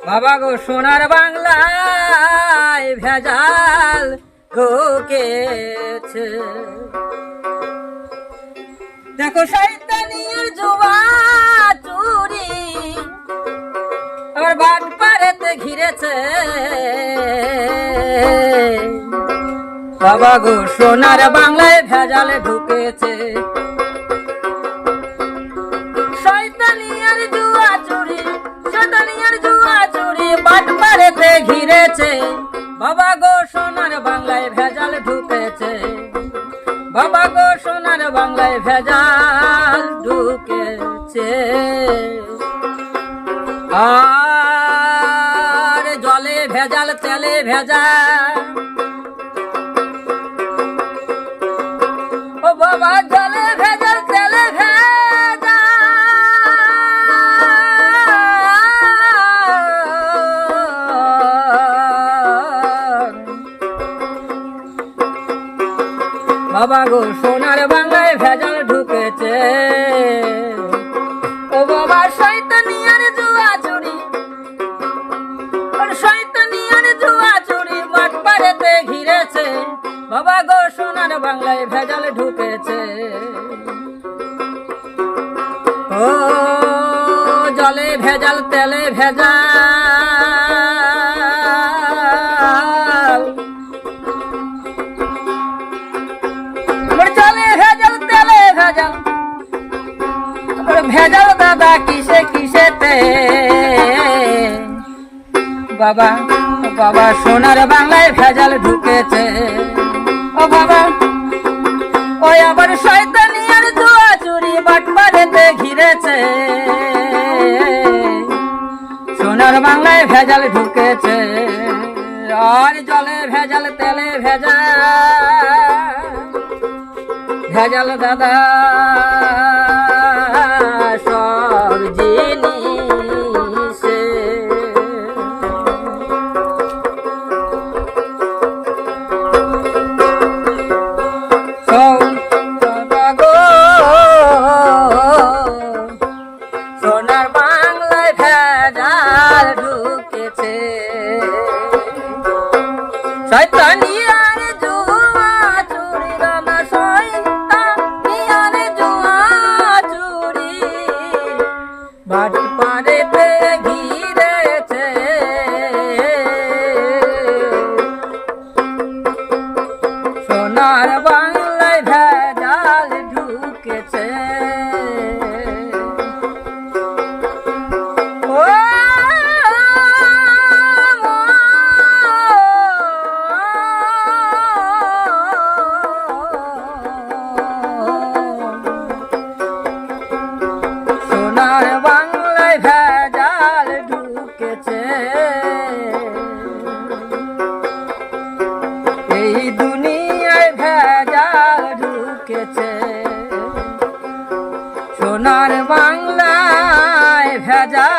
বাবা গো সোনার বাংলায় ভেজাল ঢুকেছে। দেখো শৈতানির জুয়া চুরি, আবার বাট পারেতে ঘিরেছে। বাবা গো সোনার বাংলায় ভেজাল ঢুকেছে। ঘিরেছে বাবা গো, সোনার বাংলায় ভেজাল ঢুকেছে। বাবা গো, সোনার বাংলায় ভেজাল ঢুকেছে। আর জলে ভেজাল, তেলে ভেজাল ও বাবা, জলে বাবা গো সোনার বাংলায় ভেজাল ঢুকেছে। ও বাবা, শয়তানিয়ার জুয়া চুরি। ওর শয়তানিয়ার জুয়া চুরি মাঠ পাড়েতে ঘিরেছে। বাবা গো সোনার বাংলায় ভেজাল ঢুকেছে। ও জলে ভেজাল, তেলে ভেজাল। তেলে ভেজাল দাদা কিসে কিসেতে? বাবা বাবা, সোনার বাংলায় ভেজাল ঢুকেছে। ও বাবা, ওই আবার শয়তানি আর জুয়া চুরি বাট বাড়িতে ঘিরেছে। সোনার বাংলায় ভেজাল ঢুকেছে। আর জলে ভেজাল, তেলে ভেজাল। ভেজাল দাদা সব জিনিসে। সোনার বাংলায় ভেজাল ঢুকেছে। শয়তানি বাংলায় ভেজা